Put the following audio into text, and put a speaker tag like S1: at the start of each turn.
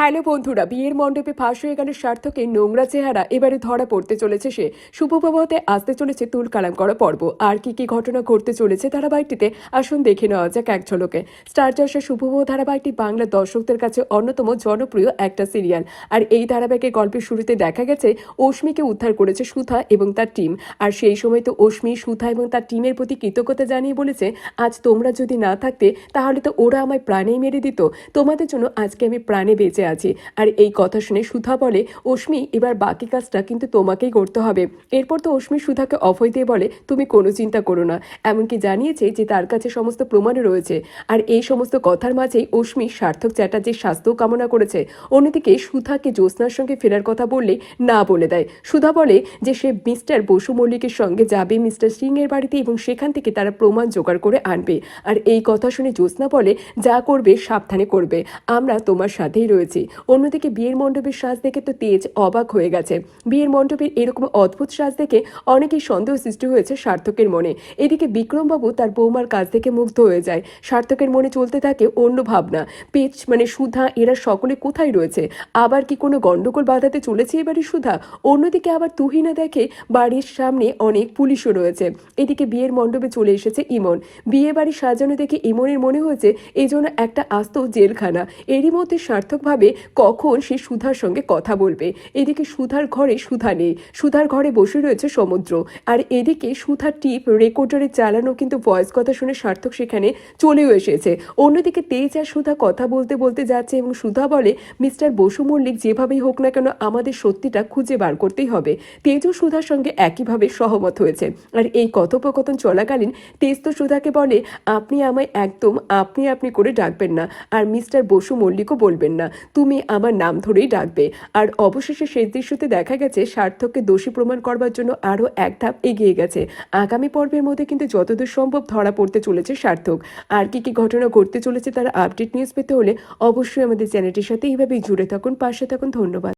S1: Hello বন্ধুরা, বিয়ের মণ্ডপে ফাঁস হয়ে গেল সার্থকের নোংরা চেহারা এবারে ধরা পড়তে চলেছে সে। শুভপ্রভাতে আসতে চলেছে তুল কালাম করা পর্ব। আর কি কি ঘটনা ঘটতে চলেছে ধারাবাহিকটিতে আসুন দেখে নেওয়া যাক এক ঝলকে। স্টার জলসা শুভপ্রভ ধারাবাহিকটি বাংলা দর্শকদের কাছে অন্যতম জনপ্রিয় একটা সিরিয়াল। আর এই ধারাবাহিকের গল্পের শুরুতে দেখা গেছে, অশ্মিকে উদ্ধার করেছে সুধা এবং তার টিম। আর সেই সময় তো অশ্মি, সুধা এবং তার টিমের প্রতি কৃতজ্ঞতা জানিয়ে বলেছে, আজ তোমরা যদি না থাকতে, তাহলে তো ওরা আমায় প্রাণেই মেরে দিত। তোমাদের জন্য আজকে আমি প্রাণে বেঁচে আছি। আর এই কথা শুনে সুধা বলে, অশ্মি, এবার বাকি কাজটা কিন্তু তোমাকেই করতে হবে। এরপর তো অশ্মি সুধাকে অভয় দিয়ে বলে, তুমি কোনো চিন্তা করো না। এমনকি জানিয়েছে যে তার কাছে সমস্ত প্রমাণও রয়েছে। আর এই সমস্ত কথার মাঝেই অশ্মি, সার্থক চ্যাটার্জির স্বাস্থ্য কামনা করেছে। অন্যদিকে সুধাকে জ্যোৎস্নার সঙ্গে ফেরার কথা বললে না বলে দেয়। সুধা বলে যে সে মিস্টার বসু মল্লিকের সঙ্গে যাবে মিস্টার সিং এর বাড়িতে এবং সেখান থেকে তারা প্রমাণ জোগাড় করে আনবে। আর এই কথা শুনে জ্যোৎস্না বলে, যা করবে সাবধানে করবে। আমরা তোমার সাথেই রয়েছি। অন্যদিকে বিয়ের মণ্ডপের সাজ দেখে তো তেজ অবাক হয়ে গেছে। বিয়ের মণ্ডপের এরকম অদ্ভুত সাজ দেখে অনেকেই সন্দেহ সৃষ্টি হয়েছে সার্থকের মনে। এদিকে বিক্রমবাবু তার বৌমার কাজ দেখে মুগ্ধ হয়ে যায়। সার্থকের মনে চলতে থাকে অন্য ভাবনা। পেচ মানে সুধা, এরা সকলে কোথায় রয়েছে? আবার কি কোনো গন্ডগোল বাঁধাতে চলেছে এবারে সুধা? অন্যদিকে আবার তুহিনা দেখে বাড়ির সামনে অনেক পুলিশও রয়েছে। এদিকে বিয়ের মণ্ডপে চলে এসেছে ইমন। বিয়ে বাড়ি সাজানো দেখে ইমনের মনে হয়েছে এই জন্য একটা আস্ত জেলখানা। এরই মধ্যে সার্থকভাবে কখন সে সুধার সঙ্গে কথা বলবে। এদিকে সুধার ঘরে সুধা নেই। সুধার ঘরে বসে রয়েছে সমুদ্র। আর এদিকে সুধার টিপ রেকর্ডারে চালানো কিন্তু ভয়েস কথা শুনে সার্থক সেখানে চলেও এসেছে। অন্যদিকে তেজ আর সুধা কথা বলতে বলতে যাচ্ছে এবং সুধা বলে, মিস্টার বসু মল্লিক যেভাবেই হোক না কেন আমাদের সত্যিটা খুঁজে বার করতেই হবে। তেজও সুধার সঙ্গে একইভাবে সহমত হয়েছে। আর এই কথোপকথন চলাকালীন তেজ তো সুধাকে বলে, আপনি আমায় একদম আপনি আপনি করে ডাকবেন না। আর মিস্টার বসু মল্লিকও বলবেন না। তুমি আমার নাম ধরেই ডাকবে। আর অবশেষে সেই দৃশ্যতে দেখা গেছে, সার্থককে দোষী প্রমাণ করবার জন্য আরও এক ধাপ এগিয়ে গেছে। আগামী পর্বের মধ্যে কিন্তু যতদূর সম্ভব ধরা পড়তে চলেছে সার্থক। আর কি কি ঘটনা ঘটতে চলেছে তার আপডেট নিউজ পেতে হলে অবশ্যই আমাদের চ্যানেলটির সাথে এইভাবেই জুড়ে থাকুন, পাশে থাকুন, ধন্যবাদ।